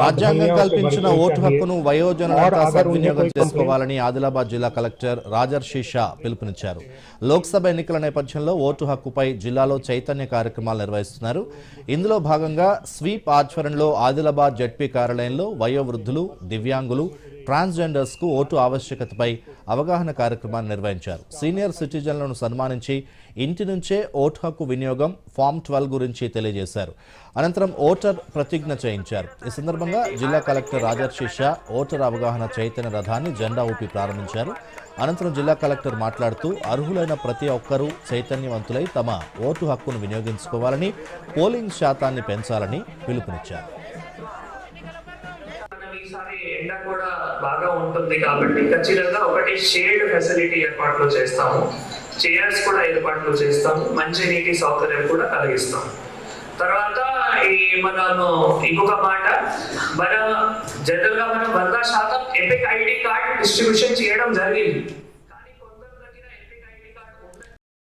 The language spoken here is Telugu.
రాజ్యాంగం కల్పించిన ఓటు హక్కును వయోజన సద్వినియోగం చేసుకోవాలని ఆదిలాబాద్ జిల్లా కలెక్టర్ రాజర్షి షా పిలుపునిచ్చారు. లోక్సభ ఎన్నికల నేపథ్యంలో ఓటు హక్కుపై జిల్లాలో చైతన్య కార్యక్రమాలు నిర్వహిస్తున్నారు. ఇందులో భాగంగా స్వీప్ ఆధ్వర్యంలో ఆదిలాబాద్ జడ్పీ కార్యాలయంలో వయోవృద్ధులు దివ్యాంగులు ట్రాన్స్జెండర్స్కు ఓటు ఆవశ్యకతపై అవగాహన కార్యక్రమాన్ని నిర్వహించారు. సీనియర్ సిటిజన్లను సన్మానించి ఇంటి నుంచే ఓటు హక్కు వినియోగం ఫామ్ ట్వెల్వ్ గురించి తెలియజేశారు. అనంతరం ఓటర్ ప్రతిజ్ఞ చేయించారు. ఈ సందర్భంగా జిల్లా కలెక్టర్ రాజర్షి షా ఓటర్ అవగాహన చైతన్య రథాన్ని జెండా ఊపి ప్రారంభించారు. అనంతరం జిల్లా కలెక్టర్ మాట్లాడుతూ అర్హులైన ప్రతి ఒక్కరూ చైతన్యవంతులై తమ ఓటు హక్కును వినియోగించుకోవాలని పోలింగ్ శాతాన్ని పెంచాలని పిలుపునిచ్చారు. ఈసారి ఎండ కూడా బాగా ఉంటుంది కాబట్టి ఖచ్చితంగా ఒకటి షేడ్ ఫెసిలిటీ ఏర్పాట్లు చేస్తాము. చైర్స్ కూడా ఏర్పాట్లు చేస్తాము. మంచి నీటి సౌకర్యం కూడా కలిగిస్తాము. తర్వాత ఈ మనము ఇంకొక మాట మన జనరల్గా మనం వంద శాతం ఎపిక్ ఐడి కార్డ్ డిస్ట్రిబ్యూషన్ చేయడం జరిగింది.